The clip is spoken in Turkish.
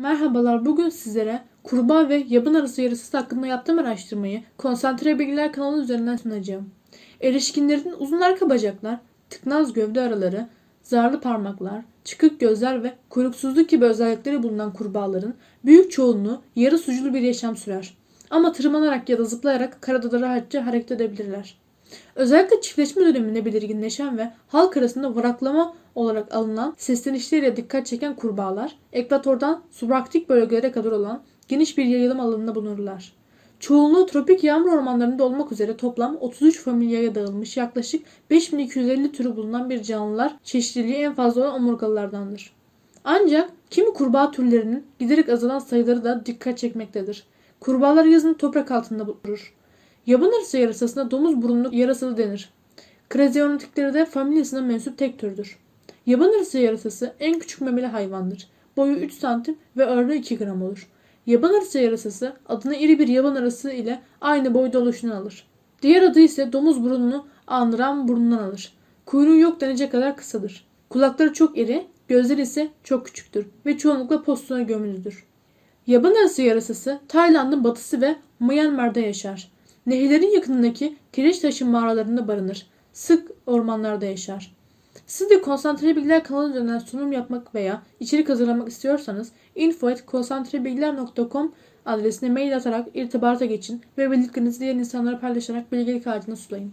Merhabalar, bugün sizlere kurbağa ve yabın arısı yarısı hakkında yaptığım araştırmayı Konsantre Bilgiler kanalı üzerinden sunacağım. Erişkinlerin uzun arka bacaklar, tıknaz gövde araları, zarlı parmaklar, çıkık gözler ve kuyruksuzluk gibi özellikleri bulunan kurbağaların büyük çoğunluğu yarı suculu bir yaşam sürer. Ama tırmanarak ya da zıplayarak karada rahatça hareket edebilirler. Özellikle çiftleşme döneminde belirginleşen ve halk arasında varaklama olarak alınan seslenişleriyle dikkat çeken kurbağalar, ekvatordan subaktik bölgelere kadar olan geniş bir yayılım alanında bulunurlar. Çoğunluğu tropik yağmur ormanlarında olmak üzere toplam 33 familyaya dağılmış yaklaşık 5250 türü bulunan bir canlılar çeşitliliği en fazla olan omurgalılardandır. Ancak kimi kurbağa türlerinin giderek azalan sayıları da dikkat çekmektedir. Kurbağalar yazın toprak altında bulunur. Yaban arısı yarasasına domuz burunlu yarasası denir. Krezionotikleri de familyasına mensup tek türdür. Yaban arısı yarasası en küçük memeli hayvandır. Boyu 3 santim ve ağırlığı 2 gram olur. Yaban arısı yarasası adını iri bir yaban arısı ile aynı boyda oluşundan alır. Diğer adı ise domuz burununu andıran burnundan alır. Kuyruğu yok denecek kadar kısadır. Kulakları çok iri, gözleri ise çok küçüktür ve çoğunlukla postuna gömülüdür. Yaban arısı yarasası Tayland'ın batısı ve Myanmar'da yaşar. Nehirlerin yakınındaki kireç taşı mağaralarında barınır. Sık ormanlarda yaşar. Siz de konsantre bilgiler kanalı üzerinden sunum yapmak veya içerik hazırlamak istiyorsanız info.konsantrebilgiler.com adresine mail atarak irtibata geçin ve bildiklerinizi diğer insanlara paylaşarak bilgilik ağacına sulayın.